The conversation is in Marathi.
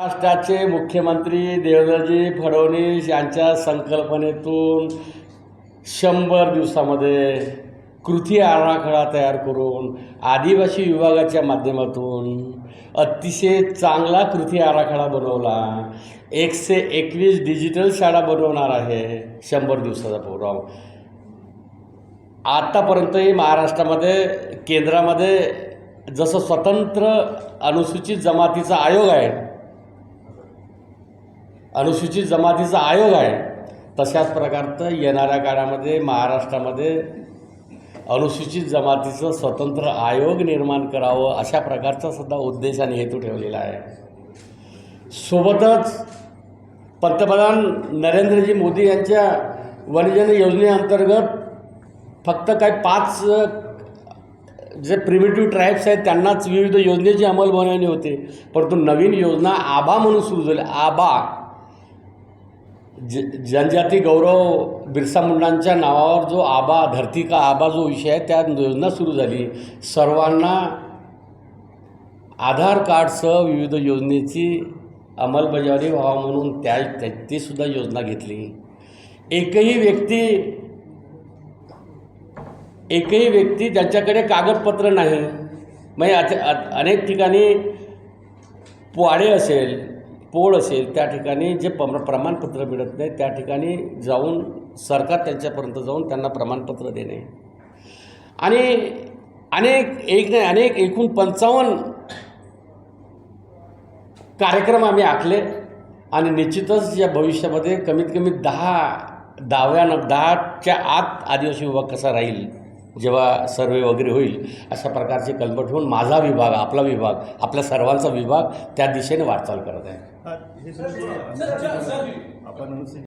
महाराष्ट्राचे मुख्यमंत्री देवेंद्रजी फडणवीस यांच्या संकल्पनेतून शंभर दिवसामध्ये कृती आराखडा तयार करून आदिवासी विभागाच्या माध्यमातून अतिशय चांगला कृती आराखडा बनवला. एकशे एकवीस डिजिटल शाळा बनवणार आहे शंभर दिवसाचा प्रोग्राम आत्तापर्यंतही महाराष्ट्रामध्ये केंद्रामध्ये जसं स्वतंत्र अनुसूचित जमातीचा आयोग आहे अनुसूचित जमातीचा आयोग आहे. तशाच प्रकारचं येणाऱ्या काळामध्ये महाराष्ट्रामध्ये अनुसूचित जमातीचं स्वतंत्र आयोग निर्माण करावं अशा प्रकारचा सुद्धा उद्देश आणि हेतू ठेवलेला आहे. सोबतच पंतप्रधान नरेंद्रजी मोदी यांच्या वनजन योजनेअंतर्गत फक्त काही पाच जे प्रिमेटिव्ह ट्राईब्स आहेत त्यांनाच विविध योजनेची अंमलबजावणी होते. परंतु नवीन योजना आबा म्हणून सुरू झाली. आबा ज जनजाती गौरव बिरसा मुंडांच्या नावावर जो आबा धरती का आबा जो विषय आहे त्या योजना सुरू झाली. सर्वांना आधार कार्डसह विविध योजनेची अंमलबजावणी व्हावा म्हणून त्या त्या- योजना घेतली. एकही व्यक्ती एकही व्यक्ती ज्यांच्याकडे कागदपत्र नाही. म्हणजे अनेक ठिकाणी पोवाडे असेल पोळ असेल त्या ठिकाणी जे पम प्रमाणपत्र मिळत नाही त्या ठिकाणी जाऊन सरकार त्यांच्यापर्यंत जाऊन त्यांना प्रमाणपत्र देणे. आणि अनेक एक नाही अनेक एकूण पंचावन्न कार्यक्रम आम्ही आखले आणि निश्चितच या भविष्यामध्ये कमीत कमी दहा दहाव्या दहाच्या आत आदिवासी विभाग कसा राहील? जेव्हा सर्वे वगैरे होईल अशा प्रकारचे कल्पट होऊन माझा विभाग आपला विभाग आपल्या सर्वांचा विभाग त्या दिशेने वाटचाल करत आहे.